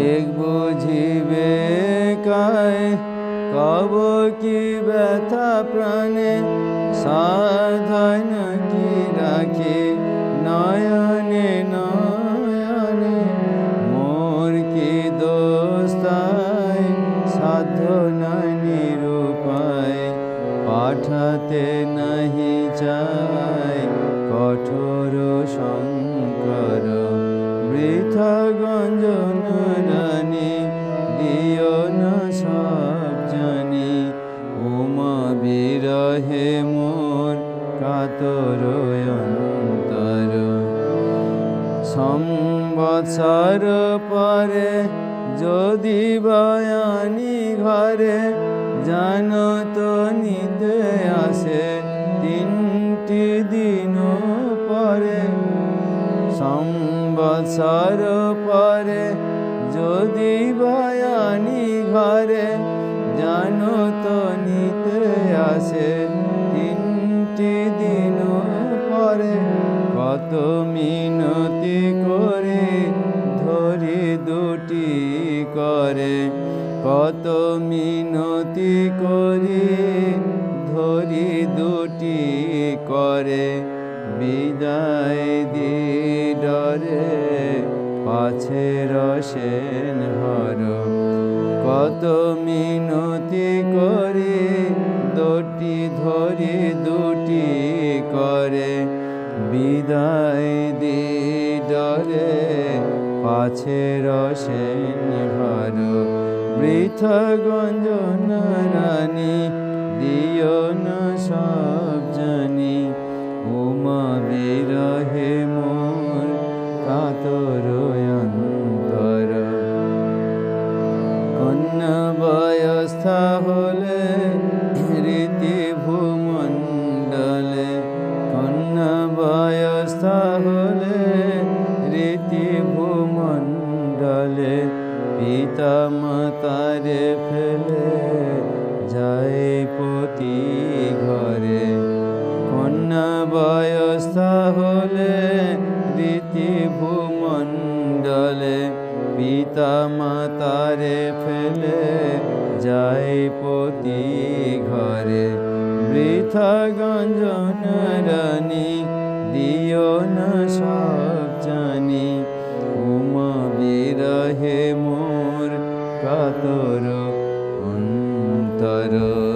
কে বুঝিবে কায় কব কি ব্যথা প্রাণে? সাধন কি রাখে? নয়নে নয়নে, মোর কি দোস্তায় সাধ্য নাই নিরূপায়, পাঠাতে নাহি চায়। কঠোর শঙ্কর, বৃথা গঞ্জন কাতর অন্তর। সম্বৎসর পরে যদি বয়ানি ঘরে, জানো তো নিতে আসে তিনটি দিন পরে। সম্বৎসর পরে যদি বয়ানি ঘরে, জানো তো নিতে আসে মিনতি করে, ধরি দুটি করে। কত মিনতি করি, ধরি দুটি করে। বিদায় দি ডরে পাছে রসেন হর। কত মিনতি করি, দুটি ধরি দুটি করে। বিদায় দি ডরে পাছে রসেন হর বৃথা গঞ্জন রানী, দিও না সব জানি। উমা বিরহে মোর, কাতর অন্তর। কন্যা বয়স্থা হলে বয়স্থা হলে রীতি ভূমণ্ডলে পিতা মাতারে ফেলে যায় পতি ঘরে। কন্যা বয়স্থা হলে রীতি ভূমণ্ডলে পিতা মাতারে ফেলে যায় পতি ঘরে। বৃথা গঞ্জন রানী দিও না সব জানি। উমা বিরহে মোর কাতর অন্তর।